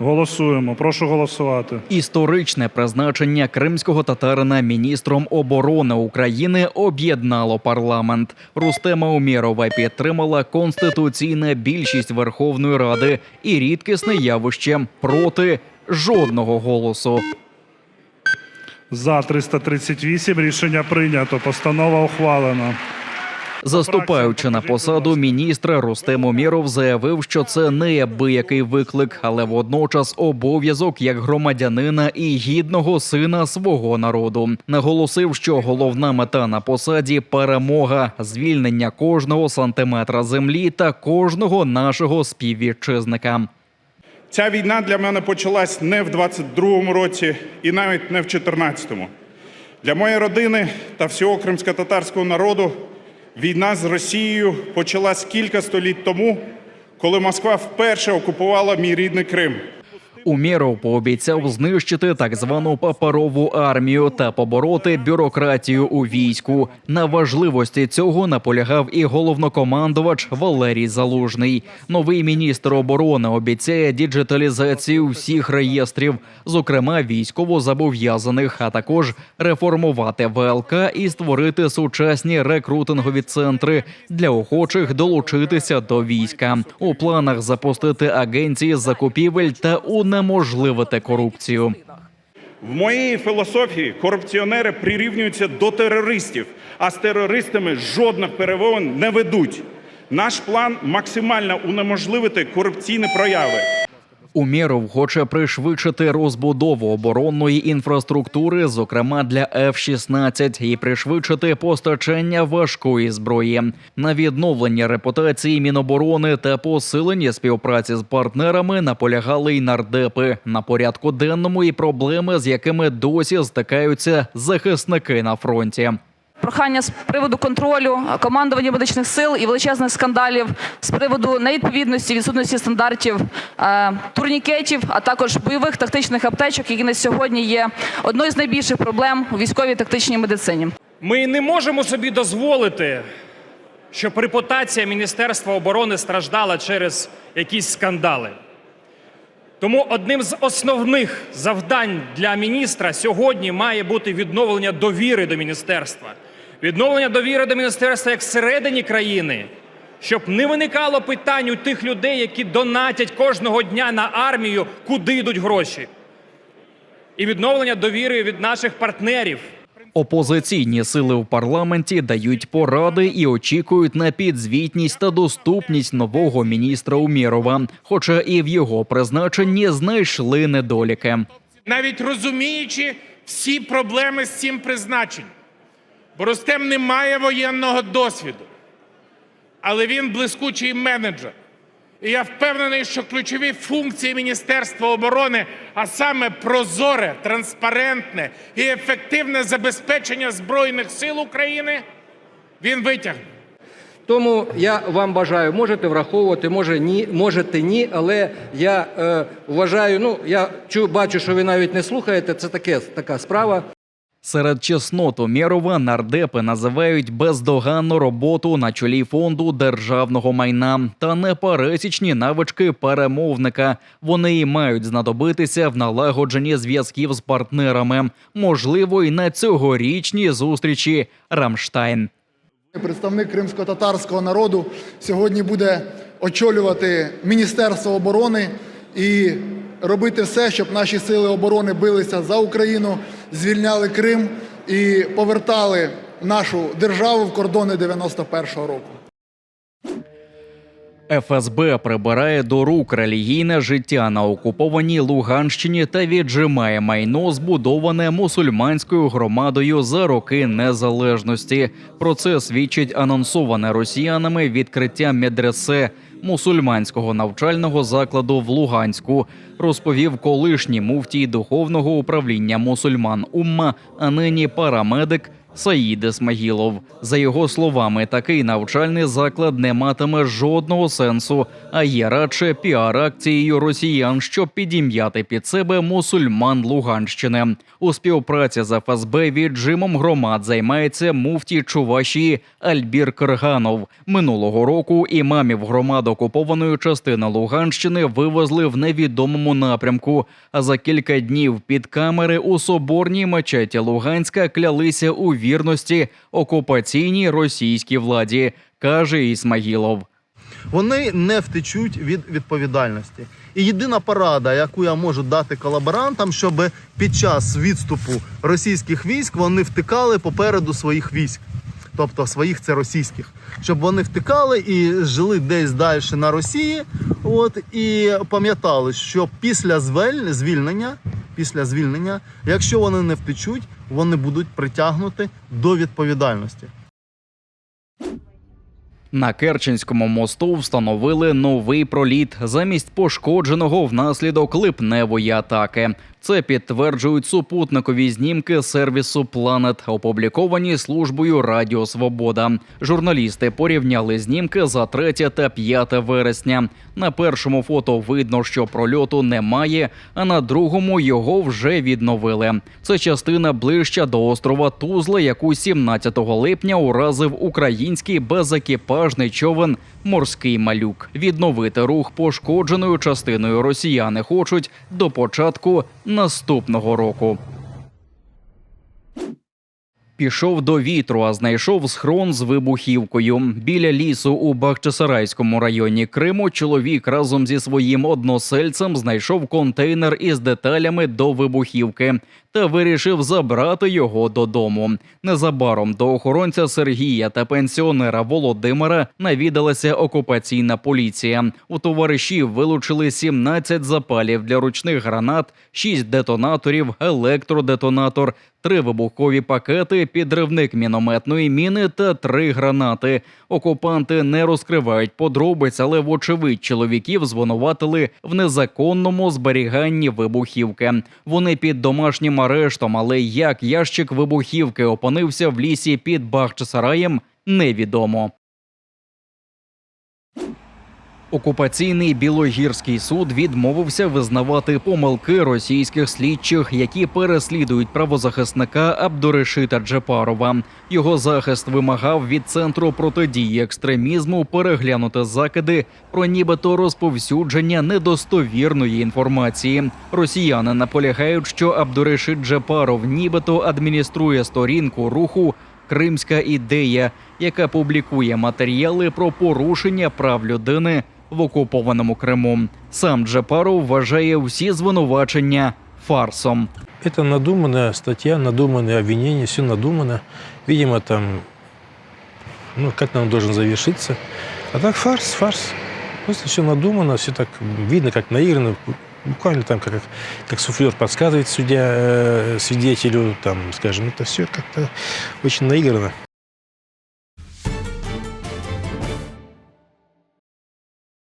Голосуємо. Прошу голосувати. Історичне призначення кримського татарина міністром оборони України об'єднало парламент. Рустема Умєрова підтримала конституційна більшість Верховної Ради і рідкісне явище проти жодного голосу. За 338 рішення прийнято. Постанова ухвалена. Заступаючи на посаду міністра, Рустем Умєров заявив, що це неабиякий виклик, але водночас обов'язок як громадянина і гідного сина свого народу. Наголосив, що головна мета на посаді перемога, звільнення кожного сантиметра землі та кожного нашого співвітчизника. Ця війна для мене почалась не в 22-му році і навіть не в 14-му. Для моєї родини та всього кримсько-татарського народу війна з Росією почалась кілька століть тому, коли Москва вперше окупувала мій рідний Крим. Умєров пообіцяв знищити так звану паперову армію та побороти бюрократію у війську. На важливості цього наполягав і головнокомандувач Валерій Залужний. Новий міністр оборони обіцяє діджиталізацію всіх реєстрів, зокрема військово-зобов'язаних, а також реформувати ВЛК і створити сучасні рекрутингові центри для охочих долучитися до війська. У планах запустити агенції закупівель та унеможливити корупцію. В моїй філософії корупціонери прирівнюються до терористів, а з терористами жодних перемовин не ведуть. Наш план максимально унеможливити корупційні прояви. Умєров хоче пришвидшити розбудову оборонної інфраструктури, зокрема для F-16, і пришвидшити постачання важкої зброї на відновлення репутації Міноборони та посилення співпраці з партнерами наполягали й нардепи на порядку денному і проблеми, з якими досі стикаються захисники на фронті. Прохання з приводу контролю командування медичних сил і величезних скандалів з приводу невідповідності, відсутності стандартів е, турнікетів, а також бойових тактичних аптечок, які на сьогодні є одною з найбільших проблем у військовій тактичній медицині. Ми не можемо собі дозволити, щоб репутація Міністерства оборони страждала через якісь скандали. Тому одним з основних завдань для міністра сьогодні має бути відновлення довіри до міністерства. Відновлення довіри до міністерства як всередині країни, щоб не виникало питань у тих людей, які донатять кожного дня на армію, куди йдуть гроші. І відновлення довіри від наших партнерів. Опозиційні сили в парламенті дають поради і очікують на підзвітність та доступність нового міністра Умєрова, хоча і в його призначенні знайшли недоліки. навіть розуміючи всі проблеми з цим призначенням. Бо Рустем не має воєнного досвіду, але він блискучий менеджер. І я впевнений, що ключові функції Міністерства оборони, а саме прозоре, транспарентне і ефективне забезпечення Збройних сил України, він витягне. Тому я вам бажаю, можете враховувати, може ні, можете ні, але я е, вважаю, ну я чу, бачу, що ви навіть не слухаєте. Це таке така справа. Серед чеснот Умєрова нардепи називають бездоганну роботу на чолі фонду державного майна та непересічні навички перемовника. Вони і мають знадобитися в налагодженні зв'язків з партнерами, можливо, і на цьогорічній зустрічі Рамштайн. Представник кримсько-татарського народу сьогодні буде очолювати Міністерство оборони і робити все, щоб наші сили оборони билися за Україну, звільняли Крим і повертали нашу державу в кордони 91-го року. ФСБ прибирає до рук релігійне життя на окупованій Луганщині та віджимає майно, збудоване мусульманською громадою за роки незалежності. Про це свідчить анонсоване росіянами відкриття медресе мусульманського навчального закладу в Луганську. Розповів колишній муфтій духовного управління мусульман Умма, а нині парамедик Саїд Ісмагілов. За його словами, такий навчальний заклад не матиме жодного сенсу, а є радше піар-акцією росіян, щоб підім'яти під себе мусульман Луганщини. У співпраці з ФСБ віджимом громад займається муфті Чувашії Альбір Кирганов. Минулого року імамів громад окупованої частини Луганщини вивезли в невідомому напрямку. А за кілька днів під камери у соборній мечеті Луганська клялися у вірності окупаційній російській владі, каже Ісмагілов. вони не втечуть від відповідальності. І єдина порада, яку я можу дати колаборантам, щоб під час відступу російських військ вони втикали попереду своїх військ. Тобто своїх це російських, щоб вони втикали і жили десь далі на Росії. От і пам'ятали, що після звільнення, після звільнення, якщо вони не втечуть, вони будуть притягнути до відповідальності. На Керченському мосту встановили новий проліт замість пошкодженого внаслідок липневої атаки. Це підтверджують супутникові знімки сервісу Планет, опубліковані службою Радіо Свобода. Журналісти порівняли знімки за 3 та 5 вересня. На першому фото видно, що прольоту немає, а на другому його вже відновили. Це частина ближча до острова Тузла, яку 17 липня уразив український безекіпажний човен Морський малюк. Відновити рух пошкодженою частиною росіяни хочуть до початку наступного року. Пішов до вітру, а знайшов схрон з вибухівкою. Біля лісу у Бахчисарайському районі Криму чоловік разом зі своїм односельцем знайшов контейнер із деталями до вибухівки та вирішив забрати його додому. Незабаром до охоронця Сергія та пенсіонера Володимира навідалася окупаційна поліція. У товаришів вилучили 17 запалів для ручних гранат, 6 детонаторів, електродетонатор, три вибухові пакети, підривник мінометної міни та три гранати. Окупанти не розкривають подробиць, але вочевидь чоловіків звинуватили в незаконному зберіганні вибухівки. Вони під домашнім арештом, але як ящик вибухівки опинився в лісі під Бахчисараєм, невідомо. Окупаційний Білогірський суд відмовився визнавати помилки російських слідчих, які переслідують правозахисника Абдурешита Джепарова. Його захист вимагав від центру протидії екстремізму переглянути закиди про нібито розповсюдження недостовірної інформації. Росіяни наполягають, що Абдурешит Джепаров нібито адмініструє сторінку руху Кримська ідея, яка публікує матеріали про порушення прав людини в окупованому Криму. Сам Джепаров вважає всі звинувачення фарсом. Это надуманная статья, надуманное обвинение, все надумано. Видимо, там, ну, как нам должен завершиться. А так фарс, фарс. Просто все надумано, все так видно, как наиграно. Буквально там, как, как суфлер подсказывает судья э, свидетелю, там, скажем, это все как-то очень наиграно.